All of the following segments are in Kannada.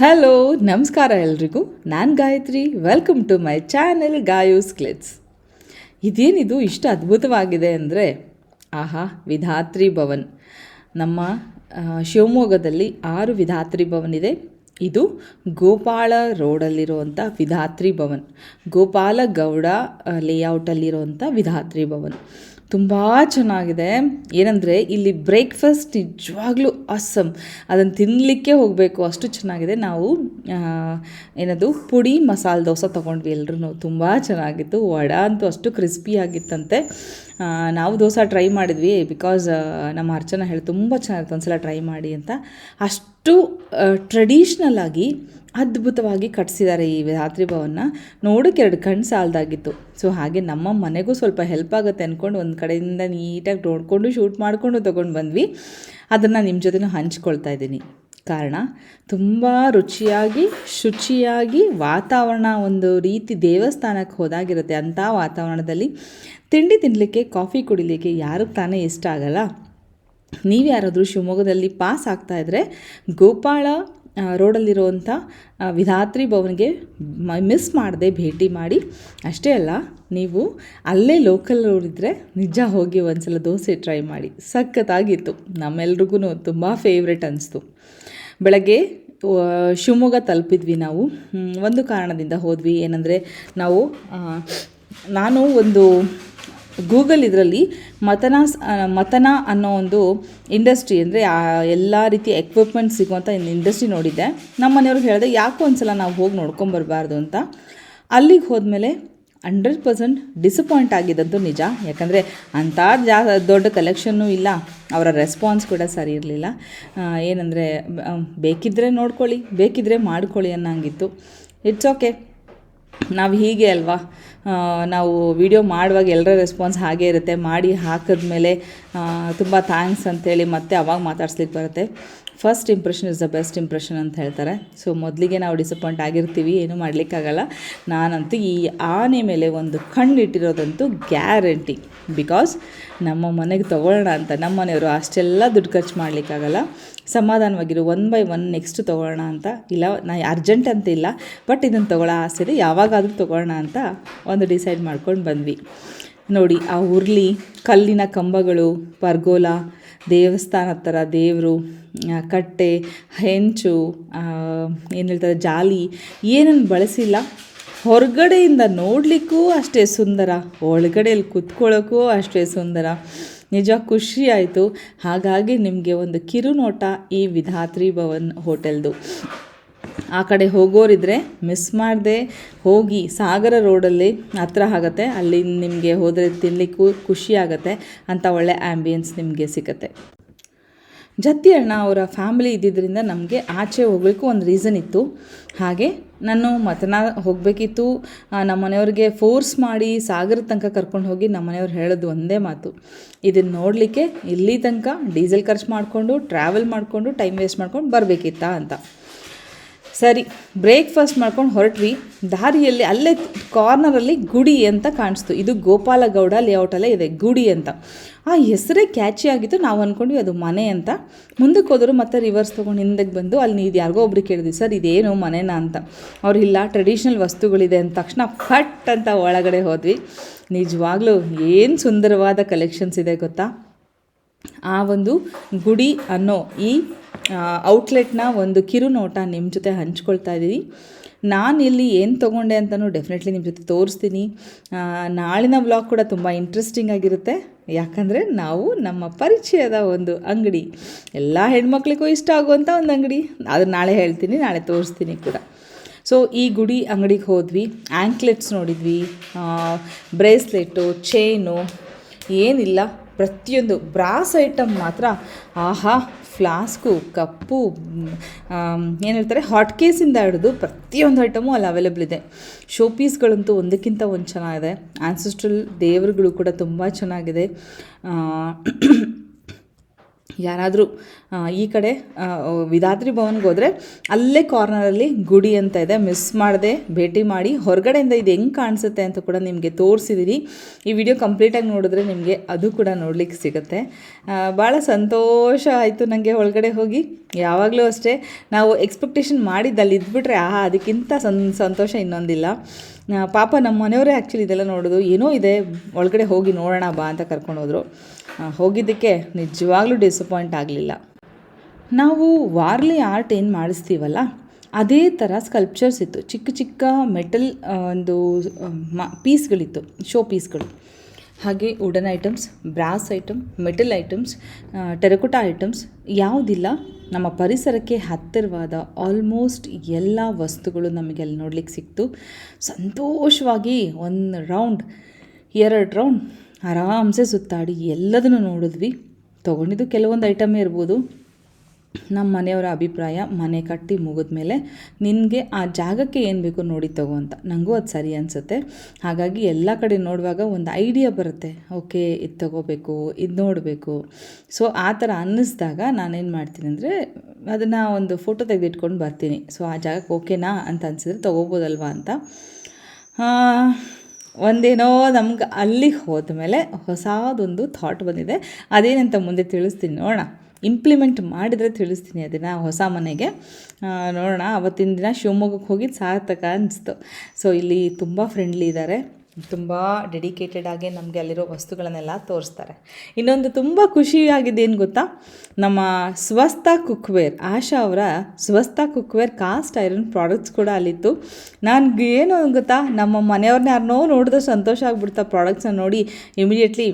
ಹಲೋ ನಮಸ್ಕಾರ ಎಲ್ರಿಗೂ. ನಾನು Gayathri. Welcome to my channel ಗಾಯೂಸ್ ಕ್ಲಿಟ್ಸ್ ಇದೇನಿದು ಇಷ್ಟು ಅದ್ಭುತವಾಗಿದೆ ಅಂದರೆ, ಆಹಾ, ವಿಧಾತ್ರಿ ಭವನ್. ನಮ್ಮ ಶಿವಮೊಗ್ಗದಲ್ಲಿ ಆರು ವಿಧಾತ್ರಿ ಭವನ್ ಇದೆ. ಇದು ಗೋಪಾಳ ರೋಡಲ್ಲಿರುವಂಥ ವಿಧಾತ್ರಿ ಭವನ್. ಗೋಪಾಲ ಗೌಡ ಲೇಔಟಲ್ಲಿರುವಂಥ ವಿಧಾತ್ರಿ ಭವನ್. ತುಂಬ ಚೆನ್ನಾಗಿದೆ. ಏನಂದರೆ, ಇಲ್ಲಿ ಬ್ರೇಕ್ಫಾಸ್ಟ್ ನಿಜವಾಗ್ಲೂ ಅಸಮ್ ಅದನ್ನು ತಿನ್ನಲಿಕ್ಕೆ ಹೋಗಬೇಕು, ಅಷ್ಟು ಚೆನ್ನಾಗಿದೆ. ನಾವು ಏನದು, ಪುಡಿ, ಮಸಾಲೆ ದೋಸೆ ತೊಗೊಂಡ್ವಿ ಎಲ್ಲರೂ ತುಂಬ ಚೆನ್ನಾಗಿತ್ತು. ವಡ ಅಂತೂ ಅಷ್ಟು ಕ್ರಿಸ್ಪಿ ಆಗಿತ್ತಂತೆ. ನಾವು ದೋಸೆ ಟ್ರೈ ಮಾಡಿದ್ವಿ ಬಿಕಾಸ್ ನಮ್ಮ ಅರ್ಚನ ಹೇಳಿ, ತುಂಬ ಚೆನ್ನಾಗಿತ್ತು ಒಂದ್ಸಲ ಟ್ರೈ ಮಾಡಿ ಅಂತ. ಅಷ್ಟು ಟ್ರೆಡಿಷ್ನಲ್ ಆಗಿ ಅದ್ಭುತವಾಗಿ ಕಟ್ಸಿದ್ದಾರೆ ಈ ರಾತ್ರಿ ಭವನ್ನ. ನೋಡೋಕೆ ಎರಡು ಕಣ್ಣು ಸಾಲದಾಗಿತ್ತು. ಸೊ ಹಾಗೆ ನಮ್ಮ ಮನೆಗೂ ಸ್ವಲ್ಪ ಹೆಲ್ಪ್ ಆಗುತ್ತೆ ಅಂದ್ಕೊಂಡು ಒಂದು ಕಡೆಯಿಂದ ನೀಟಾಗಿ ನೋಡಿಕೊಂಡು ಶೂಟ್ ಮಾಡಿಕೊಂಡು ತೊಗೊಂಡು ಬಂದ್ವಿ. ಅದನ್ನು ನಿಮ್ಮ ಜೊತೆನೂ ಹಂಚ್ಕೊಳ್ತಾ ಇದ್ದೀನಿ. ಕಾರಣ, ತುಂಬ ರುಚಿಯಾಗಿ, ಶುಚಿಯಾಗಿ ವಾತಾವರಣ ಒಂದು ರೀತಿ ದೇವಸ್ಥಾನಕ್ಕೆ ಹೋದಾಗಿರುತ್ತೆ. ಅಂಥ ವಾತಾವರಣದಲ್ಲಿ ತಿಂಡಿ ತಿನ್ನಲಿಕ್ಕೆ ಕಾಫಿ ಕುಡಿಲಿಕ್ಕೆ ಯಾರಿಗೆ ತಾನೇ ಇಷ್ಟ ಆಗಲ್ಲ. ನೀವು ಯಾರಾದರೂ ಶಿವಮೊಗ್ಗದಲ್ಲಿ ಪಾಸ್ ಆಗ್ತಾ ಇದ್ದರೆ ಗೋಪಾಳ ರೋಡಲ್ಲಿರುವಂಥ ವಿಧಾತ್ರಿ ಭವನ್ಗೆ ಮಿಸ್ ಮಾಡದೆ ಭೇಟಿ ಮಾಡಿ. ಅಷ್ಟೇ ಅಲ್ಲ, ನೀವು ಅಲ್ಲೇ ಲೋಕಲ್ ಇದ್ದರೆ ನಿಜ ಹೋಗಿ ಒಂದ್ಸಲ ದೋಸೆ ಟ್ರೈ ಮಾಡಿ. ಸಖತ್ತಾಗಿತ್ತು. ನಮ್ಮೆಲ್ರಿಗೂ ತುಂಬ ಫೇವ್ರೆಟ್ ಅನಿಸ್ತು. ಬೆಳಗ್ಗೆ ಶಿವಮೊಗ್ಗ ತಲುಪಿದ್ವಿ ನಾವು. ಒಂದು ಕಾರಣದಿಂದ ಹೋದ್ವಿ. ಏನಂದರೆ ನಾವು ನಾನು ಒಂದು ಗೂಗಲ್ ಇದರಲ್ಲಿ ಮತನ ಮತನ ಅನ್ನೋ ಒಂದು ಇಂಡಸ್ಟ್ರಿ ಅಂದರೆ ಎಲ್ಲ ರೀತಿಯ ಎಕ್ವಿಪ್ಮೆಂಟ್ ಸಿಗುವಂಥ ಇಂಡಸ್ಟ್ರಿ ನೋಡಿದ್ದೆ. ನಮ್ಮ ಮನೆಯವ್ರಿಗೆ ಹೇಳಿದೆ, ಯಾಕೋ ಒಂದ್ಸಲ ನಾವು ಹೋಗಿ ನೋಡ್ಕೊಂಬರ್ಬಾರ್ದು ಅಂತ. ಅಲ್ಲಿಗೆ ಹೋದ್ಮೇಲೆ ಹಂಡ್ರೆಡ್ ಪರ್ಸೆಂಟ್ ಡಿಸಪಾಯಿಂಟ್ ಆಗಿದ್ದಂತೂ ನಿಜ. ಯಾಕಂದರೆ ಅಂಥ ಜಾ, ದೊಡ್ಡ ಕಲೆಕ್ಷನ್ನು ಇಲ್ಲ. ಅವರ ರೆಸ್ಪಾನ್ಸ್ ಕೂಡ ಸರಿ ಇರಲಿಲ್ಲ. ಏನಂದರೆ ಬೇಕಿದ್ದರೆ ನೋಡ್ಕೊಳ್ಳಿ ಬೇಕಿದ್ದರೆ ಮಾಡ್ಕೊಳ್ಳಿ ಅನ್ನೋಂಗಿತ್ತು. ಇಟ್ಸ್ ಓಕೆ ನಾವು ಹೀಗೆ ಅಲ್ವಾ? ನಾವು ವಿಡಿಯೋ ಮಾಡುವಾಗ ಎಲ್ಲರ ರೆಸ್ಪಾನ್ಸ್ ಹಾಗೆ ಇರುತ್ತೆ. ಮಾಡಿ ಹಾಕಿದ್ಮೇಲೆ ತುಂಬ ಥ್ಯಾಂಕ್ಸ್ ಅಂತೇಳಿ ಮತ್ತೆ ಅವಾಗ ಮಾತಾಡ್ಸ್ಲಿಕ್ಕೆ ಬರುತ್ತೆ. First impression is the best impression ಅಂತ ಹೇಳ್ತಾರೆ. ಸೊ ಮೊದಲಿಗೆ ನಾವು ಡಿಸಪಾಯಿಂಟ್ ಆಗಿರ್ತೀವಿ, ಏನೂ ಮಾಡಲಿಕ್ಕಾಗಲ್ಲ. ನಾನಂತೂ ಈ ಆನೆ ಮೇಲೆ ಒಂದು ಕಣ್ಣಿಟ್ಟಿರೋದಂತೂ ಗ್ಯಾರಂಟಿ ಬಿಕಾಸ್ ನಮ್ಮ ಮನೆಗೆ ತೊಗೊಳ್ಳೋಣ ಅಂತ, ನಮ್ಮ ಮನೆಯವರು ಅಷ್ಟೆಲ್ಲ ದುಡ್ಡು ಖರ್ಚು ಮಾಡಲಿಕ್ಕಾಗಲ್ಲ. ಸಮಾಧಾನವಾಗಿರು ಒನ್ ಬೈ ಒನ್ ನೆಕ್ಸ್ಟ್ ತೊಗೊಳ್ಳೋಣ ಅಂತ. ಇಲ್ಲ, ನಾ ಅರ್ಜೆಂಟ್ ಅಂತ ಇಲ್ಲ ಬಟ್ ಇದನ್ನು ತೊಗೊಳ್ಳೋ ಆಸೆ ಇದೆ. ಯಾವಾಗಾದರೂ ತೊಗೊಳ್ಳೋಣ ಅಂತ ಒಂದು ಡಿಸೈಡ್ ಮಾಡ್ಕೊಂಡು ಬಂದ್ವಿ. ನೋಡಿ, ಆ ಉರ್ಲಿ, ಕಲ್ಲಿನ ಕಂಬಗಳು, ಪರ್ಗೋಲ ದೇವಸ್ಥಾನ ಥರ ದೇವರು ಕಟ್ಟೆ, ಹೆಂಚು ಏನು ಹೇಳ್ತಾರೆ, ಜಾಲಿ, ಏನನ್ನು ಬಳಸಿಲ್ಲ. ಹೊರಗಡೆಯಿಂದ ನೋಡಲಿಕ್ಕೂ ಅಷ್ಟೇ ಸುಂದರ, ಒಳಗಡೆಯಲ್ಲಿ ಕುತ್ಕೊಳ್ಳೋಕ್ಕೂ ಅಷ್ಟೇ ಸುಂದರ. ನಿಜ, ಖುಷಿ ಆಯಿತು. ಹಾಗಾಗಿ ನಿಮಗೆ ಒಂದು ಕಿರುನೋಟ ಈ ವಿಧಾತ್ರಿ ಭವನ್ ಹೋಟೆಲ್ದು. ಆ ಕಡೆ ಹೋಗೋರಿದ್ರೆ ಮಿಸ್ ಮಾಡದೆ ಹೋಗಿ ಸಾಗರ ರೋಡಲ್ಲಿ ಹತ್ರ ಆಗುತ್ತೆ. ಅಲ್ಲಿ ನಿಮಗೆ ಹೋದರೆ ತಿನ್ನಲಿಕ್ಕೂ ಖುಷಿ ಆಗುತ್ತೆ. ಅಂತ ಒಳ್ಳೆ ಆ್ಯಂಬಿಯನ್ಸ್ ನಿಮಗೆ ಸಿಗುತ್ತೆ. ಜತಿ ಅಣ್ಣ ಅವರ ಫ್ಯಾಮಿಲಿ ಇದ್ದಿದ್ದರಿಂದ ನಮಗೆ ಆಚೆ ಹೋಗಬೇಕು ಒಂದು ರೀಸನ್ ಇತ್ತು. ಹಾಗೆ ನಾನು ಮತನ ಹೋಗಬೇಕಿತ್ತು. ನಮ್ಮ ಮನೆಯವ್ರಿಗೆ ಫೋರ್ಸ್ ಮಾಡಿ ಸಾಗರ ತನಕ ಕರ್ಕೊಂಡು ಹೋಗಿ ನಮ್ಮ ಮನೆಯವ್ರು ಹೇಳೋದು ಒಂದೇ ಮಾತು. ಇದನ್ನು ನೋಡಲಿಕ್ಕೆ ಇಲ್ಲಿ ತನಕ ಡೀಸೆಲ್ ಖರ್ಚು ಮಾಡಿಕೊಂಡು ಟ್ರಾವೆಲ್ ಮಾಡಿಕೊಂಡು ಟೈಮ್ ವೇಸ್ಟ್ ಮಾಡ್ಕೊಂಡು ಬರಬೇಕಿತ್ತಾ ಅಂತ. ಸರಿ, ಬ್ರೇಕ್ಫಾಸ್ಟ್ ಮಾಡ್ಕೊಂಡು ಹೊರಟ್ವಿ. ದಾರಿಯಲ್ಲಿ ಅಲ್ಲೇ ಕಾರ್ನರಲ್ಲಿ ಗುಡಿ ಅಂತ ಕಾಣಿಸ್ತು. ಇದು ಗೋಪಾಲಗೌಡ ಲೇಔಟಲ್ಲೇ ಇದೆ, ಗುಡಿ ಅಂತ. ಆ ಹೆಸರೇ ಕ್ಯಾಚಿ ಆಗಿತ್ತು, ನಾವು ಅಂದ್ಕೊಂಡ್ವಿ ಅದು ಮನೆ ಅಂತ. ಮುಂದಕ್ಕೆ ಹೋದರು ಮತ್ತೆ ರಿವರ್ಸ್ ತೊಗೊಂಡು ಹಿಂದಕ್ಕೆ ಬಂದು ಅಲ್ಲಿ ಇದು ಯಾರಿಗೋ ಒಬ್ರಿಗೆ ಕೇಳಿದ್ವಿ, ಸರ್, ಇದೇನು ಮನೆನಾ ಅಂತ. ಅವ್ರು ಇಲ್ಲ ಟ್ರೆಡಿಷ್ನಲ್ ವಸ್ತುಗಳಿದೆ ಅಂದ ತಕ್ಷಣ ಫಟ್ ಅಂತ ಒಳಗಡೆ ಹೋದ್ವಿ. ನಿಜವಾಗ್ಲೂ ಏನು ಸುಂದರವಾದ ಕಲೆಕ್ಷನ್ಸ್ ಇದೆ ಗೊತ್ತಾ? ಆ ಒಂದು ಗುಡಿ ಅನ್ನೋ ಈ ಔಟ್ಲೆಟ್ನ ಒಂದು ಕಿರುನೋಟ ನಿಮ್ಮ ಜೊತೆ ಹಂಚ್ಕೊಳ್ತಾ ಇದ್ದೀವಿ ನಾನು ಇಲ್ಲಿ ಏನು ತೊಗೊಂಡೆ ಅಂತಲೂ ಡೆಫಿನೆಟ್ಲಿ ನಿಮ್ಮ ಜೊತೆ ತೋರಿಸ್ತೀನಿ. ನಾಳಿನ ವ್ಲಾಗ್ ಕೂಡ ತುಂಬ ಇಂಟ್ರೆಸ್ಟಿಂಗ್ ಆಗಿರುತ್ತೆ. ಯಾಕಂದರೆ ನಾವು ನಮ್ಮ ಪರಿಚಯದ ಒಂದು ಅಂಗಡಿ. ಎಲ್ಲ ಹೆಣ್ಮಕ್ಳಿಗೂ ಇಷ್ಟ ಆಗುವಂಥ ಒಂದು ಅಂಗಡಿ. ಅದು ನಾಳೆ ಹೇಳ್ತೀನಿ, ನಾಳೆ ತೋರಿಸ್ತೀನಿ ಕೂಡ. ಸೊ ಈ ಗುಡಿ ಅಂಗಡಿಗೆ ಹೋದ್ವಿ. ಆ್ಯಂಕ್ಲೆಟ್ಸ್ ನೋಡಿದ್ವಿ. ಬ್ರೇಸ್ಲೆಟ್ಟು ಚೈನು ಏನಿಲ್ಲ. ಪ್ರತಿಯೊಂದು ಬ್ರಾಸ್ ಐಟಮ್ ಮಾತ್ರ, ಆಹಾ, ಫ್ಲಾಸ್ಕು, ಕಪ್ಪು ಏನು ಹೇಳ್ತಾರೆ, ಹಾಟ್ ಕೇಸಿಂದ ಹಿಡಿದು ಪ್ರತಿಯೊಂದು ಐಟಮು ಅಲ್ಲಿ ಅವೈಲೇಬಲ್ ಇದೆ. ಶೋ ಪೀಸ್ಗಳಂತೂ ಒಂದಕ್ಕಿಂತ ಒಂದು ಚೆನ್ನಾಗಿದೆ. ಆ್ಯನ್ಸೆಸ್ಟ್ರಲ್ ದೇವರುಗಳು ಕೂಡ ತುಂಬ ಚೆನ್ನಾಗಿದೆ. ಯಾರಾದರೂ ಈ ಕಡೆ ವಿಧಾತ್ರಿ ಭವನ್ಗೆ ಹೋದರೆ ಅಲ್ಲೇ ಕಾರ್ನರಲ್ಲಿ ಗುಡಿ ಅಂತ ಇದೆ. ಮಿಸ್ ಮಾಡದೆ, ಭೇಟಿ ಮಾಡಿ, ಹೊರಗಡೆಯಿಂದ ಇದು ಹೆಂಗೆ ಕಾಣಿಸುತ್ತೆ ಅಂತ ಕೂಡ ನಿಮಗೆ ತೋರಿಸಿದ್ದೀನಿ ಈ ವಿಡಿಯೋ ಕಂಪ್ಲೀಟಾಗಿ ನೋಡಿದ್ರೆ ನಿಮಗೆ ಅದು ಕೂಡ ನೋಡಲಿಕ್ಕೆ ಸಿಗುತ್ತೆ. ಭಾಳ ಸಂತೋಷ ಆಯಿತು ನನಗೆ ಒಳಗಡೆ ಹೋಗಿ. ಯಾವಾಗಲೂ ಅಷ್ಟೇ, ನಾವು ಎಕ್ಸ್ಪೆಕ್ಟೇಷನ್ ಮಾಡಿದ್ದಲ್ಲಿ ಇದ್ಬಿಟ್ರೆ ಆ ಅದಕ್ಕಿಂತ ಸನ್ ಸಂತೋಷ ಇನ್ನೊಂದಿಲ್ಲ. ಪಾಪ ನಮ್ಮ ಮನೆಯವರೇ ಆ್ಯಕ್ಚುಲಿ ಇದೆಲ್ಲ ನೋಡೋದು, ಏನೋ ಇದೆ, ಒಳಗಡೆ ಹೋಗಿ ನೋಡೋಣ ಬಾ ಅಂತ ಕರ್ಕೊಂಡು ಹೋದರು ಹೋಗಿದ್ದಕ್ಕೆ ನಿಜವಾಗ್ಲೂ ಡಿಸಪಾಯಿಂಟ್ ಆಗಲಿಲ್ಲ. ನಾವು ವಾರ್ಲಿ ಆರ್ಟ್ ಏನು ಮಾಡಿಸ್ತೀವಲ್ಲ, ಅದೇ ಥರ ಸ್ಕಲ್ಪ್ಚರ್ಸ್ ಇತ್ತು. ಚಿಕ್ಕ ಚಿಕ್ಕ ಮೆಟಲ್ ಒಂದು ಮ ಪೀಸ್ಗಳಿತ್ತು ಶೋ ಪೀಸ್ಗಳು ಹಾಗೆ wooden items brass item metal items terracotta items ಯಾವುದಿಲ್ಲ, ನಮ್ಮ ಪರಿಸರಕ್ಕೆ ಹತ್ತಿರವಾದ ಆಲ್ಮೋಸ್ಟ್ ಎಲ್ಲ ವಸ್ತುಗಳು ನಮಗೆ ಅಲ್ಲಿ ನೋಡ್ಲಿಕ್ಕೆ ಸಿಕ್ತು. ಸಂತೋಷವಾಗಿ ಒಂದು ರೌಂಡ್ ಎರಡು ರೌಂಡ್ ಆರಾಮ್ಸೆ ಸುತ್ತಾಡಿ ಎಲ್ಲದನ್ನು ನೋಡಿದ್ವಿ. ತೊಗೊಂಡಿದ್ದು ಕೆಲವೊಂದು ಐಟಮೇ ಇರ್ಬೋದು. ನಮ್ಮ ಮನೆಯವರ ಅಭಿಪ್ರಾಯ ಮನೆ ಕಟ್ಟಿ ಮುಗಿದ್ಮೇಲೆ ನಿನಗೆ ಆ ಜಾಗಕ್ಕೆ ಏನು ಬೇಕು ನೋಡಿ ತಗೋ ಅಂತ. ನನಗೂ ಅದು ಸರಿ ಅನಿಸುತ್ತೆ. ಹಾಗಾಗಿ ಎಲ್ಲ ಕಡೆ ನೋಡುವಾಗ ಒಂದು ಐಡಿಯಾ ಬರುತ್ತೆ. ಓಕೆ, ಇದು ತಗೋಬೇಕು, ಇದು ನೋಡಬೇಕು. ಸೊ ಆ ಥರ ಅನ್ನಿಸ್ದಾಗ ನಾನೇನು ಮಾಡ್ತೀನಿ ಅಂದರೆ ಅದನ್ನು ಒಂದು ಫೋಟೋ ತೆಗೆದಿಟ್ಕೊಂಡು ಬರ್ತೀನಿ. ಸೊ ಆ ಜಾಗಕ್ಕೆ ಓಕೆನಾ ಅಂತ ಅನಿಸಿದ್ರೆ ತೊಗೋಬೋದಲ್ವಾ ಅಂತ. ಒಂದೇನೋ ನಮ್ಗೆ ಅಲ್ಲಿಗೆ ಹೋದ್ಮೇಲೆ ಹೊಸದೊಂದು ಥಾಟ್ ಬಂದಿದೆ. ಅದೇನಂತ ಮುಂದೆ ತಿಳಿಸ್ತೀನಿ, ನೋಡೋಣ. ಇಂಪ್ಲಿಮೆಂಟ್ ಮಾಡಿದರೆ ತಿಳಿಸ್ತೀನಿ ಅದನ್ನು ಹೊಸ ಮನೆಗೆ. ನೋಡೋಣ, ಅವತ್ತಿನ ದಿನ ಶಿವಮೊಗ್ಗಕ್ಕೆ ಹೋಗಿದ್ದು ಸಾರ್ಥಕ ಅನಿಸ್ತು. ಸೊ ಇಲ್ಲಿ ತುಂಬ ಫ್ರೆಂಡ್ಲಿ ಇದ್ದಾರೆ. ತುಂಬ ಡೆಡಿಕೇಟೆಡ್ ಆಗಿ ನಮಗೆ ಅಲ್ಲಿರೋ ವಸ್ತುಗಳನ್ನೆಲ್ಲ ತೋರಿಸ್ತಾರೆ. ಇನ್ನೊಂದು ತುಂಬ ಖುಷಿಯಾಗಿದೆ ಏನು ಗೊತ್ತಾ? ನಮ್ಮ ಸ್ವಸ್ಥ ಕುಕ್ವೇರ್, ಆಶಾ ಅವರ ಸ್ವಸ್ಥ ಕುಕ್ವೇರ್ ಕಾಸ್ಟ್ ಐರನ್ ಪ್ರಾಡಕ್ಟ್ಸ್ ಕೂಡ ಅಲ್ಲಿತ್ತು. ನನಗೆ ಏನು ಗೊತ್ತಾ? ನಮ್ಮ ಮನೆಯವ್ರನ್ನ ಯಾರನ್ನೋ ನೋಡಿದ್ರೆ ಸಂತೋಷ ಆಗ್ಬಿಡ್ತಾ ಪ್ರಾಡಕ್ಟ್ಸನ್ನ ನೋಡಿ ಇಮಿಡಿಯೇಟ್ಲಿ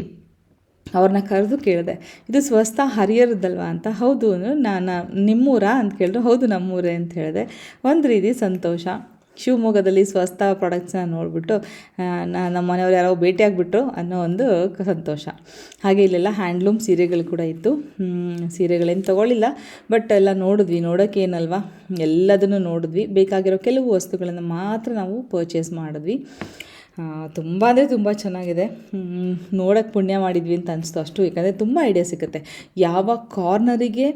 ಅವ್ರನ್ನ ಕರೆದು ಕೇಳಿದೆ. ಇದು ಸ್ವಸ್ಥ ಹರಿಯರದಲ್ವಾ ಅಂತ. ಹೌದು ಅಂದ್ರು ನಾನು ನಿಮ್ಮೂರಾ ಅಂತ ಕೇಳಿದ್ರು. ಹೌದು, ನಮ್ಮೂರೇ ಅಂತ ಹೇಳಿದೆ. ಒಂದು ರೀತಿ ಸಂತೋಷ. ಶಿವಮೊಗ್ಗದಲ್ಲಿ ಸ್ವಸ್ಥ ಪ್ರಾಡಕ್ಟ್ಸ್ನ ನೋಡಿಬಿಟ್ಟು ನಮ್ಮ ಮನೆಯವ್ರು ಯಾರೋ ಭೇಟಿಯಾಗ್ಬಿಟ್ರು ಅನ್ನೋ ಒಂದು ಸಂತೋಷ. ಹಾಗೆ ಇಲ್ಲೆಲ್ಲ ಹ್ಯಾಂಡ್ಲೂಮ್ ಸೀರೆಗಳು ಕೂಡ ಇತ್ತು. ಸೀರೆಗಳೇನು ತೊಗೊಳ್ಳಿಲ್ಲ. ಬಟ್ ಎಲ್ಲ ನೋಡಿದ್ವಿ. ನೋಡೋಕ್ಕೇನಲ್ವಾ ಎಲ್ಲದನ್ನು ನೋಡಿದ್ವಿ. ಬೇಕಾಗಿರೋ ಕೆಲವು ವಸ್ತುಗಳನ್ನು ಮಾತ್ರ ನಾವು ಪರ್ಚೇಸ್ ಮಾಡಿದ್ವಿ. ತುಂಬ ಅಂದರೆ ತುಂಬ ಚೆನ್ನಾಗಿದೆ. ನೋಡೋಕ್ಕೆ ಪುಣ್ಯ ಮಾಡಿದ್ವಿ ಅಂತ ಅನಿಸ್ತು ಅಷ್ಟು. ಯಾಕಂದರೆ ತುಂಬ ಐಡಿಯಾ ಸಿಗುತ್ತೆ. ಯಾವ ಕಾರ್ನರಿಗೆ